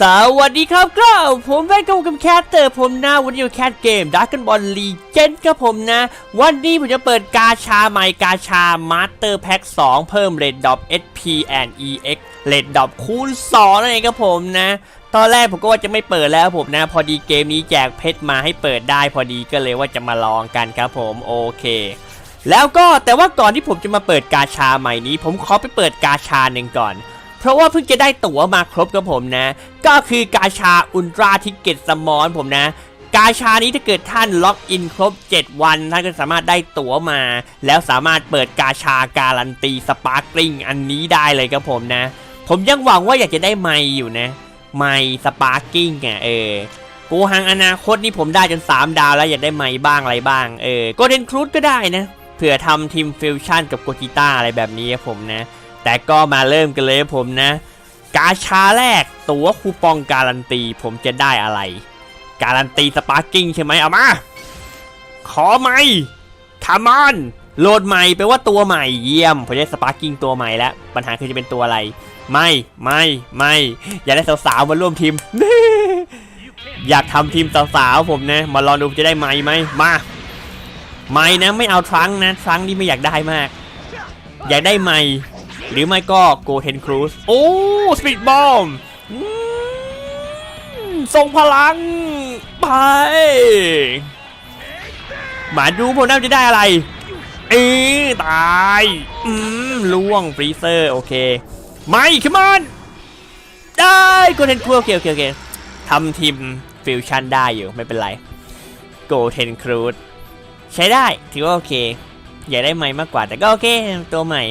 สวัสดีครับก็ผมแฟนกับกับแคทเตอร์ผมนะวันนี้อยู่แคทเกมดักกันบอลลีเจนครับผมนะ วันนี้ผมจะเปิดกาชาใหม่กาชามาสเตอร์แพ็ค2เพิ่มเรดดอป SP and EX เรดดอปคูณ2นั่นเองครับผมนะ ตอนแรกผมก็ว่าจะไม่เปิดแล้วผมนะ พอดีเกมนี้แจกเพชรมาให้เปิดได้พอดีก็เลยว่าจะมาลองกันครับผมโอเคแล้วก็แต่ว่าก่อนที่ผมจะมาเปิดกาชาใหม่นี้ ผมขอไปเปิดกาชาหนึ่งก่อน เพราะว่าเพิ่งจะได้ตั๋วมาครบกับผมนะ ก็คือกาชาอุลตราทิกเก็ตสมอนผมนะกาชานี้ถ้าเกิดท่านล็อกอินครบ 7 วัน ท่านก็สามารถได้ตั๋วมา แล้วสามารถเปิดกาชาการันตีสปาร์กลิงอันนี้ได้เลยครับผมนะ ผมยังหวังว่าอยากจะได้ไมค์อยู่นะ ไมค์สปาร์กิ้งอะเออกูหังอนาคตนี่ผมได้จน 3 ดาวแล้วอยากได้ไมค์บ้างอะไรบ้างเออโกลเด้นครูดก็ได้นะเผื่อทำทีมฟิวชั่นกับโกจิต้าอะไรแบบนี้ครับผมนะ แต่ก็มาเริ่มกันเลยผมนะ กาชาแรกตัวคูปองการันตีผมจะได้อะไร การันตีสปาร์กิ้งใช่ไหมเอามา ขอไม่คามอนโหลดใหม่แปลว่าตัวใหม่เยี่ยมผมได้สปาร์กิ้งตัวใหม่แล้ว ปัญหาคือจะเป็นตัวอะไร ไม่ไม่ไม่ อยากได้สาวๆมาร่วมทีม อยากทำทีมสาวๆผมนะ มาลองดูจะได้ไหมไหมมาไม่นะไม่เอาทรังนะทรังนี่ไม่อยากได้มาก อยากได้ไม่ หรือไม่ก็โกเทนครูสโอ้สปีดบอมทรงพลัง ไป มาดูผมน่าจะได้อะไร เออตาย อืมล่วงฟรีเซอร์ โอเค ไม่ขึ้นมันได้โกเทนครูโอเคโอเคโอเคทำทีมฟิวชั่นได้อยู่ไม่เป็นไรโกเทนครูดใช้ได้ ถือว่าโอเค อยากได้ไหม่มากกว่าแต่ก็โอเค ตัวใหม่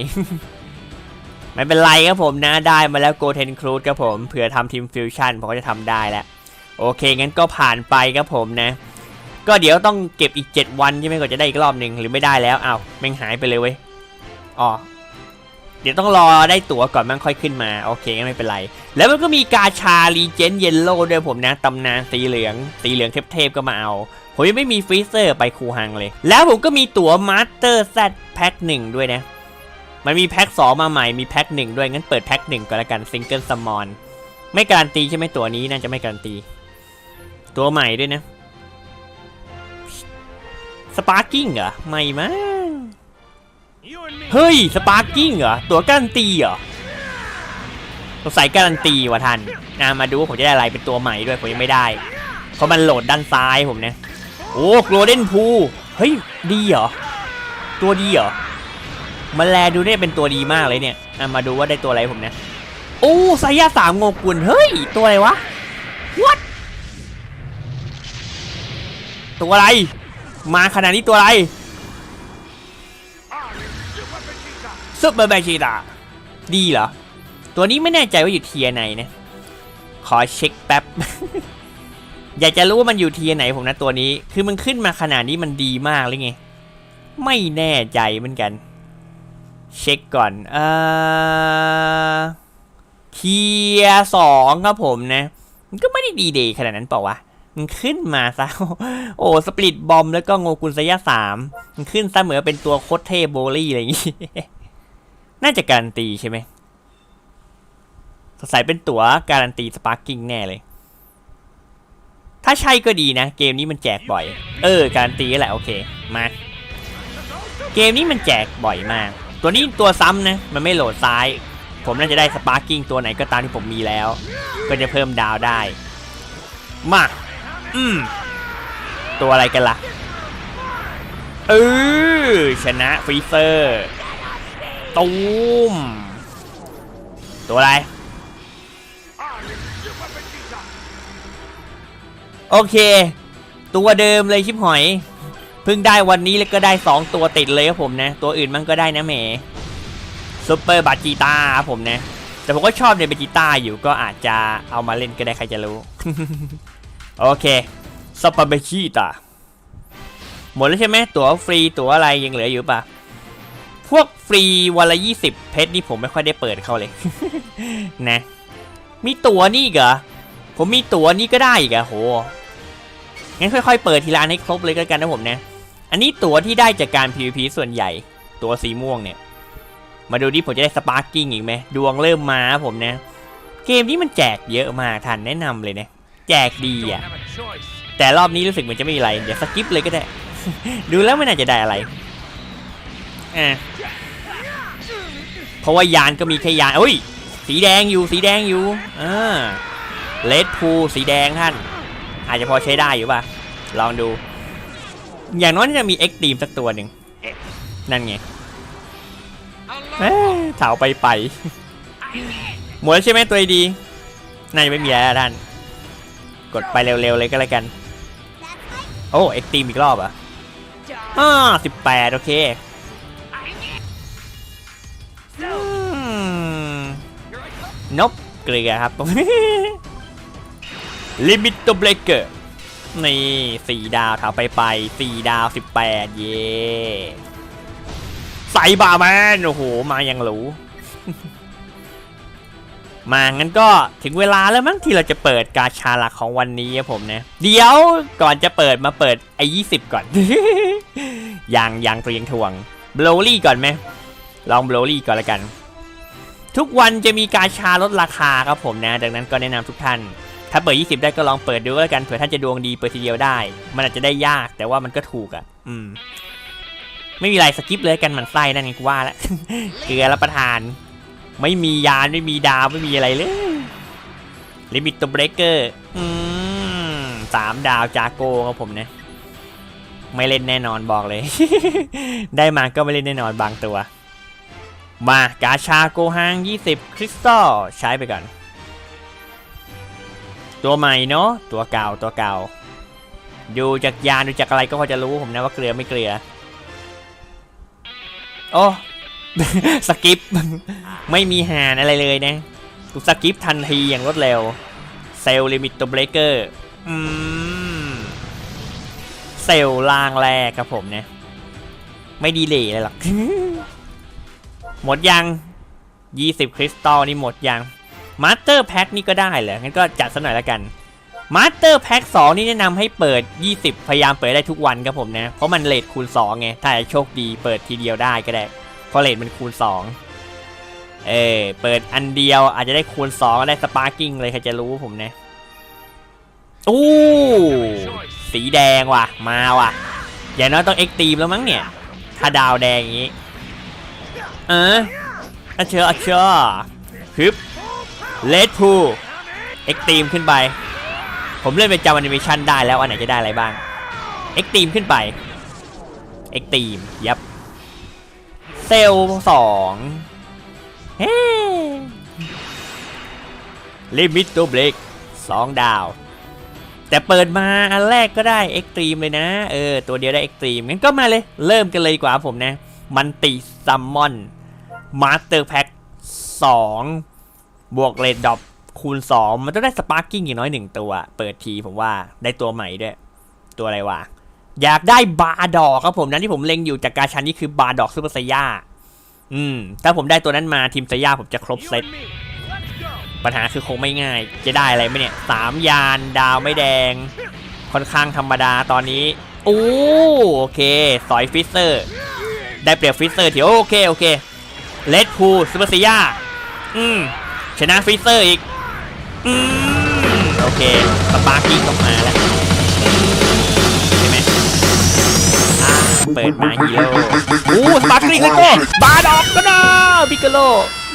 ไม่เป็นไรครับผมนะได้มาแล้วโกเทนครูดครับผมเผื่อทำทีมฟิวชั่นผมก็จะทำได้แล้วโอเคงั้นก็ผ่านไปครับผมนะ ก็เดี๋ยวต้องเก็บอีก 7 วันใช่ไหมก่อนจะได้อีกรอบหนึ่งหรือไม่ได้แล้วอ้าวแม่งหายไปเลยเว้ยอ๋อเดี๋ยวต้องรอได้ตั๋วก่อนมันค่อยขึ้นมาโอเคงั้นไม่เป็นไร แล้วมันก็มีกาชารีเจนเยลโล่ด้วยผมนะตำนานสีเหลืองสีเหลืองเทพๆก็มาเอาผมยังไม่มีฟรีเซอร์ไปคูฮังเลย แล้วผมก็มีตั๋วมาสเตอร์แซดแพ็คหนึ่งด้วยนะ มันมีแพ็ค2มาใหม่มีแพ็คหนึ่งด้วยงั้นเปิดแพ็คหนึ่งก่อนละกันซิงเกิลซัมมอนไม่การันตีใช่ไหมตัวนี้น่าจะไม่การันตี ตัวใหม่ด้วยนะสปาร์กิ้งเหรอไม่มั้งเฮ้ยสปาร์กิ้งเหรอตัวการันตีเหรอสงสัยการันตีว่ะท่านนะมาดูว่าผมจะได้อะไรเป็นตัวใหม่ด้วยผมยังไม่ได้ เพราะมันโหลดด้านซ้ายผมนะโอ้โกลเด้นพูเฮ้ยดีเหรอตัวดีเหรอ มันแลดูเนี่ยเป็นตัวดีมากเลยเนี่ยอะมาดูว่าได้ตัวอะไรผมนะโอ้ไซยาสามงกุลเฮ้ย ตัวอะไรวะ what ตัวอะไร มาขนาดนี้ตัวอะไรซุปเปอร์แบชีตาดีเหรอ ตัวนี้ไม่แน่ใจว่าอยู่เทียไหนนะ ขอเช็คแป๊บ อยากจะรู้ว่ามันอยู่เทียไหนผมนะตัวนี้ คือมันขึ้นมาขนาดนี้มันดีมากเลยไง ไม่แน่ใจเหมือนกัน เช็คก่อนเอ่อเทียสองครับผมนะมันก็ไม่ได้ดีเดย์ขนาดนั้นเปล่าวะมันขึ้นมาซะ โอ้สปริตบอมแล้วก็โงกุลสยะสามมันขึ้นซะเหมือนเป็นตัวโคตรเทพโบลี่อะไรอย่างงี้ น่าจะการันตีใช่ไหมสงสัยเป็นตัวการันตีสปาร์กิ้งแน่เลย ถ้าใช่ก็ดีนะ เกมนี้มันแจกบ่อย เออ การันตีแหละโอเค มา เกมนี้มันแจกบ่อยมาก ตัวนี้ตัวซ้ำนะ มันไม่โหลดซ้าย ผมน่าจะได้สปาร์กิ้งตัวไหนก็ตามที่ผมมีแล้ว ก็จะเพิ่มดาวได้ มา อืม ตัวอะไรกันล่ะ เออชนะฟรีเซอร์ตูมตัวอะไร โอเค ตัวเดิมเลยชิบหอย เพิ่งได้วันนี้แล้วก็ได้ 2 ตัวติดเลยครับผมนะ ตัวอื่นมันก็ได้นะแหมซูเปอร์บาจิต้าครับผมนะ แต่ผมก็ชอบในบาจิต้าอยู่ก็อาจจะเอามาเล่นก็ได้ใครจะรู้ โอเคซูเปอร์บาจิต้าหมดแล้วใช่ไหมตั๋วฟรีตั๋วอะไรยังเหลืออยู่ปะพวกฟรีวันละยี่สิบเพชรนี่ผมไม่ค่อยได้เปิดเข้าเลย นะ มีตั๋วนี่เหรอผมมีตั๋วนี่ก็ได้อีกอะโหงั้นค่อยๆเปิดทีละอันให้ครบเลยก็แล้วกันนะผมนะ อันนี้ตั๋วที่ได้จากการ PVP ส่วนใหญ่ ตัวสีม่วงเนี่ย มาดูดิผมจะได้สปาร์กิ้งอีกไหมดวงเริ่มมาผมนะ เกมนี้มันแจกเยอะมากท่านแนะนำเลยนะ แจกดีอะ แต่รอบนี้รู้สึกเหมือนจะไม่มีอะไร เดี๋ยวสกิปเลยก็ได้ ดูแล้วไม่น่าจะได้อะไรอะเพราะว่ายานก็มีแค่ยานอุ้ย สีแดงอยู่สีแดงอยู่อ่าเลดพูสีแดงท่าน อาจจะพอใช้ได้อยู่ป่ะ ลองดู อย่างน้อยน่าจะมีเอ็กตีมสักตัวหนึ่งนั่นไง Alone. เอ้ยเถาไปไปหมดแล้วใช่ไหมตัวดีน่าจะไม่มีแล้วท่าน กดไปเร็วๆเลยก็แล้วกัน โอ้เอ็กตีมอีกรอบอะอ่าสิบแปดโอเคอืมนบเกลือครับลิมิตตัวเบรกเกอร์ นี่สี่ดาวเถาไปไปสี่ดาวสิบแปดเย่ใส่บาร์แมนโอ้โห มายังหรูมางั้นก็ถึงเวลาแล้วมั้งที่เราจะเปิดกาชาหลักของวันนี้ครับผมนะ เดี๋ยวก่อนจะเปิดมาเปิดไอ้ยี่สิบก่อนยังยังตัวยังทวงบลลี่ก่อนไหมลองบลลี่ก่อนละกัน ทุกวันจะมีกาชาลดราคาครับผมนะ ดังนั้นก็แนะนำทุกท่าน ถ้าเปิด 20 ได้ก็ลองเปิดดูแล้วกันเผื่อท่านจะดวงดีเปิดทีเดียวได้ มันอาจจะได้ยากแต่ว่ามันก็ถูกอะ อืม ไม่มีอะไรสกิปเลยกันมันไส้นั่นไงกูว่าแล้วเกลือรับประทาน ไม่มียานไม่มีดาวไม่มีอะไรเลยลิมิตตัวเบรกเกอร์อืมสามดาวจาโก้ครับผมนะไม่เล่นแน่นอนบอกเลย ได้มาก็ไม่เล่นแน่นอนบางตัว มากาชาโกฮัง 20 คริสตัลใช้ไปก่อน ตัวใหม่เนาะตัวเก่าตัวเก่า ดูจากยานดูจากอะไรก็พอจะรู้ผมนะว่าเกลือไม่เกลือ โอ้สกิปไม่มีหานอะไรเลยนะกูสกิปทันทีอย่างรวดเร็วเซลลิมิตตัวเบรกเกอร์อืมเซลล์ล่างแรกครับผมเนี่ยไม่ดีเลยเลยหรอกหมดยัง 20 คริสตัลนี่หมดยัง มาสเตอร์แพ็คนี่ก็ได้เหรองั้นก็จัดซะหน่อยละกันมาสเตอร์แพ็ค2นี่แนะนำให้เปิด 20 พยายามเปิดได้ทุกวันครับผมนะ เพราะมันเลทคูณ2ไง ถ้าโชคดีเปิดทีเดียวได้ก็ได้ เพราะเลทมันคูณ 2 เออเปิดอันเดียวอาจจะได้คูณ2ก็ได้สปาร์กิ้งเลยใครจะรู้ผมนะอู้สีแดงว่ะ มาว่ะ อย่างน้อยต้องเอ็กตีมแล้วมั้งเนี่ย ถ้าดาวแดงอย่างนี้ เอออาเชออาเชอฮึบ เลดพูเอ็กตีมขึ้นไป ผมเล่นเป็นจำแอนิเมชันได้แล้วอันไหนจะได้อะไรบ้างเอ็กตีมขึ้นไปเอ็กตีมยับเซลสองเฮ้ลิมิตตัวเบรกสองดาว แต่เปิดมาอันแรกก็ได้เอ็กตรีมเลยนะ เออ ตัวเดียวได้เอ็กตรีมงั้นก็มาเลย เริ่มกันเลยดีกว่าผมนะ มันติซัมมอนมาสเตอร์แพ็คสอง บวกเลดดอปคูณ 2 มันต้องได้สปาร์กิ้งอย่างน้อยหนึ่งตัว เปิดทีผมว่าได้ตัวใหม่ด้วย ตัวอะไรวะ อยากได้บาร์ดอกครับผมนะที่ผมเล็งอยู่จากการชันนี่คือบาร์ดอกซูเปอร์ไซย่าอืม ถ้าผมได้ตัวนั้นมาทีมไซย่าผมจะครบเซตปัญหาคือคงไม่ง่าย จะได้อะไรไหมเนี่ยสามยานดาวไม่แดง ค่อนข้างธรรมดาตอนนี้โอ้โอเค สอยฟิสเซอร์ ได้เปรียบฟิสเซอร์ที่โอเค โอเคเลดพูซูเปอร์ซียาอืม ชนะฟิสเซอร์อีก อืม โอเคสปาร์กิ้งต้องมาแล้ว ใช่ไหมอ่าเปิดมาฮีโร่อู้สปาร์กิ้งแล้วก็บาดอกก็นะบิกโล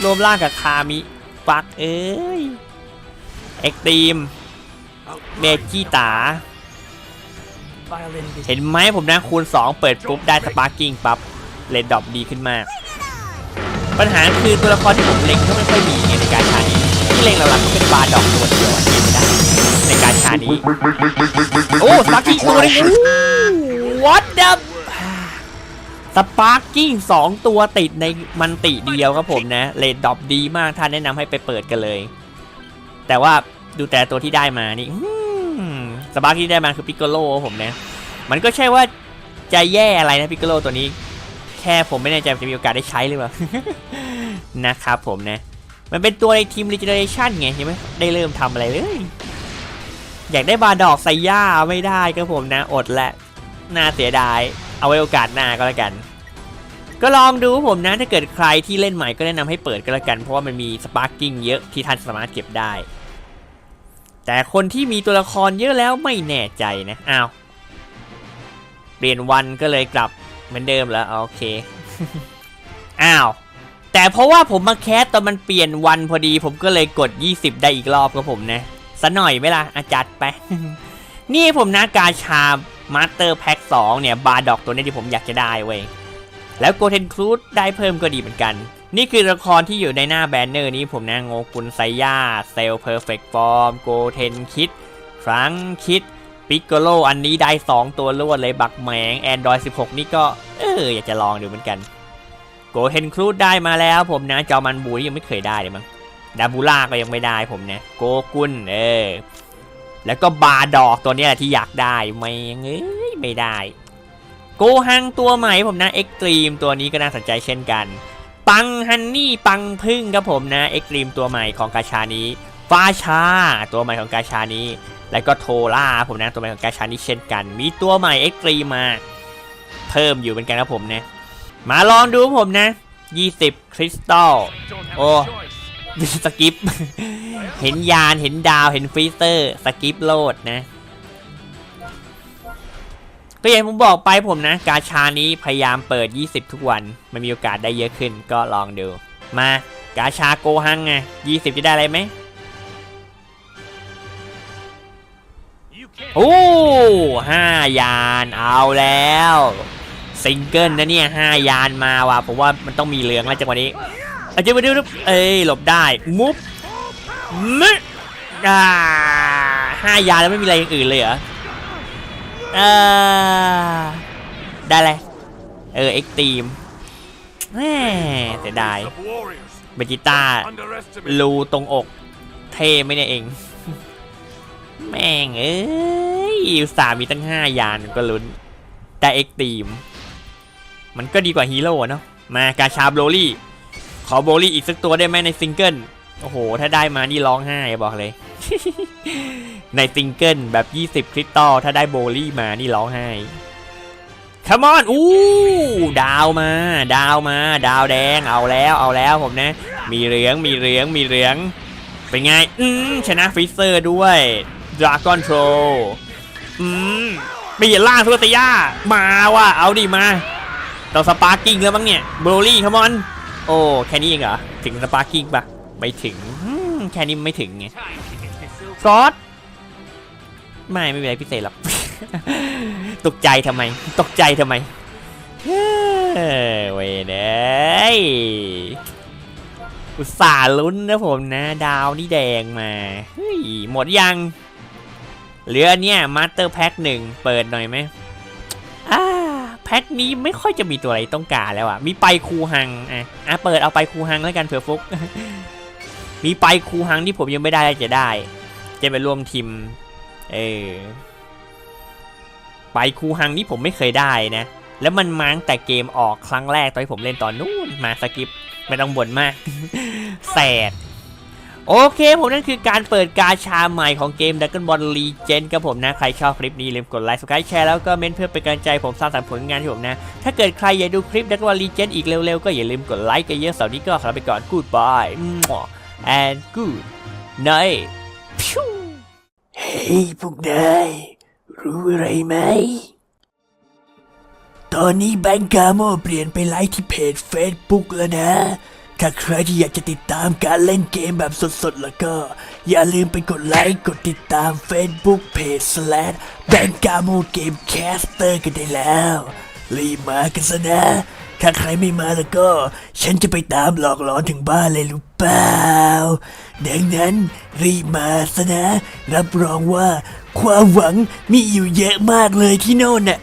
รวมร่างกับคามิฟักเอ้ย เอ็กตีมเมจิตา Violin เห็นไหมผมนะคูณ 2 เปิดปุ๊บได้สปาร์กิ้งปั๊บเลนดอปดีขึ้นมาก ปัญหาคือตัวละครที่ผมเล็งก็ไม่ค่อยมีไงในการชานี้ที่เล็งหลักๆก็เป็นบาร์ดอกตัวเดียวอะเกมไม่ได้ในการชานี้โอ้สปาร์กิ้งตัวนึงวัดดับสปาร์กิ้งสองตัวติดในมันติเดียวครับผมนะเลดดอปดีมากท่านแนะนำให้ไปเปิดกันเลย แต่ว่าดูแต่ตัวที่ได้มานี่สปาร์กิ้งที่ได้มาคือปิกโกโลผมนะมันก็ใช่ว่าจะแย่อะไรนะปิกโกโลตัวนี้ แค่ผมไม่แน่ใจว่าจะมีโอกาสได้ใช้หรือเปล่า นะครับผมนะ มันเป็นตัวในทีม Regeneration ไงยังไม่ได้เริ่มทำอะไรเลย อยากได้บาดอกไซย่าไม่ได้ครับผมนะ อดและน่าเสียดาย เอาไว้โอกาสหน้าก็แล้วกัน ก็ลองดูผมนะถ้าเกิดใครที่เล่นใหม่ก็แนะนำให้เปิดก็แล้วกัน เพราะว่ามันมีสปาร์กิ้งเยอะที่ท่านสามารถเก็บได้ แต่คนที่มีตัวละครเยอะแล้วไม่แน่ใจนะ อ้าว เปลี่ยนวันก็เลยกลับ เหมือนเดิมแล้วโอเค อ้าว แต่เพราะว่าผมมาแคสตอนมันเปลี่ยนวันพอดี ผมก็เลยกด 20 ได้อีกรอบครับผมนะสะหน่อยไหมล่ะอาจัดไป นี่ผมนะกาชามาสเตอร์แพ็ค2เนี่ย บาร์ดอกตัวนี้ที่ผมอยากจะได้เว้ย แล้วโกเทนครูดได้เพิ่มก็ดีเหมือนกัน นี่คือละครที่อยู่ในหน้าแบนเนอร์นี้ผมนะโงกุลไซย่าเซลเพอร์เฟกต์ฟอร์มโกเทนคิด ฟรังคิด ปิกโกโลอันนี้ได้ 2 ตัวรวดเลยบักแหมง Android 16 นี่ก็ เอออยากจะลองดูเหมือนกัน โกเทนครูดได้มาแล้วผมนะจอมันบูยังไม่เคยได้เลยมั้งดาบูล่าก็ยังไม่ได้ผมนะโกกุนเออ แล้วก็บาดอกตัวนี้แหละที่อยากได้ไม่เอ้ยไม่ได้ โกฮังตัวใหม่ผมนะเอ็กตรีมตัวนี้ก็น่าสนใจเช่นกัน ปังฮันนี่ปังพึ่งครับผมนะเอ็กตรีมตัวใหม่ของกาชานี้ ฟาชา ตัวใหม่ของกาชานี้ แล้วก็โทล่าผมนะตัวใหม่ของกาชานี้เช่นกัน มีตัวใหม่เอ็กตรีมา เพิ่มอยู่เหมือนกันครับผมนะ มาลองดูผมนะ 20 คริสตัล Don't have Oh. a choice. สกิป เห็นยานเห็นดาวเห็นฟรีเซอร์สกิปโลดนะ ก็อย่างผมบอกไปผมนะ กาชานี้พยายามเปิด 20 ทุกวันมันมีโอกาสได้เยอะขึ้นก็ลองดู มากาชาโกฮังไง20 จะได้อะไรไหม โอ้ห้ายานเอาแล้วซิงเกิลนะเนี่ยห้ายานมาว่ะผมว่ามันต้องมีเหลืองแล้วจังหวะนี้เอาจะมาดูเอ้ยหลบได้มุบมึอ่าห้ายานแล้วไม่มีอะไรอย่างอื่นเลยเหรอเออได้เลยเออเอ็กตีมแหมเสียดายเบจิต้ารูตรงอก เท่ไหมเนี่ยเอง แม่งเอ้ยอุตส่ามีตั้งห้ายานก็ลุ้น แต่เอ็กตีม มันก็ดีกว่าฮีโร่เนาะมากาชาโบลี่ ขอโบลี่อีกสักตัวได้ไหมในซิงเกิลโอ้โห ถ้าได้มานี่ร้องไห้บอกเลย ในซิงเกิลแบบ 20 คริสตัลถ้าได้โบลี่มานี่ร้องไห้ค m มอนอู้ดาวมา ดาวมา ดาวแดงเอาแล้วเอาแล้วผมนะ มีเหลืองมีเหลืองมีเหลือง เป็นไง อืมชนะฟิเซอร์ด้วย ดราก้อนโทรอืมเปลี่ยนล่างทุกตยามาว่ะเอาดิมาต้องสปาร์กิ้งแล้วมั้งเนี่ยโบรลี่คัมอนโอ้แค่นี้เองเหรอถึงสปาร์กิ้งปะไม่ถึงแค่นี้ไม่ถึงไงซอสไม่ไม่มีอะไรพิเศษหรอกตกใจทำไม ตกใจทำไมเฮ้ยเด้อุตส่าห์ลุ้นนะผมนะ ดาวนี่แดงมา เฮ้ย หมดยัง หลืออันเนี้ยมาสเตอร์แพ็คหนึ่งเปิดหน่อยไหมอ่าแพ็คนี้ไม่ค่อยจะมีตัวอะไรต้องการแล้วอะ มีไปคูฮังอะอะเปิดเอาไปคูฮังแล้วกันเผื่อฟุก มีไปคูฮังที่ผมยังไม่ได้จะได้ จะไปร่วมทีมเออไปคูฮังนี่ผมไม่เคยได้นะ แล้วมันมาตั้งแต่เกมออกครั้งแรกตอนที่ผมเล่นตอนนู้นมาสกิปไม่ต้องบ่นมากแสด โอเคผมนั่นคือการเปิดกาชาใหม่ของเกม Dragon Ball Legend ครับผมนะ ใครชอบคลิปนี้ลืมกดไลค์ subscribe แชร์แล้วก็เมนเพื่อเป็นกำลังใจผมสร้างสรรค์ผลงานที่ผมนะ ถ้าเกิดใครอยากดูคลิป Dragon Ball Legend อีกเร็วๆ ก็อย่าลืมกดไลค์กันเยอะเสาร์นี้ก็ขอลาไปก่อน goodbye and good night เฮ้ยพวกนายรู้อะไรไหม ตอนนี้แบงก์กาโมเปลี่ยนไปไลฟ์ที่เพจ Facebook แล้วนะ ถ้าใครที่อยากจะติดตามการเล่นเกมแบบสดๆ แล้วก็ อย่าลืมไปกดไลค์ กดติดตาม Facebook Page slash แบงกาโมเกมแคสเตอร์กันได้แล้ว รีบมากันซะนะ ถ้าใครไม่มาแล้วก็ ฉันจะไปตามหลอกหลอนถึงบ้านเลยรู้เปล่า ดังนั้นรีบมาซะนะ รับรองว่า ความหวังมีอยู่เยอะมากเลยที่โน่นน่ะ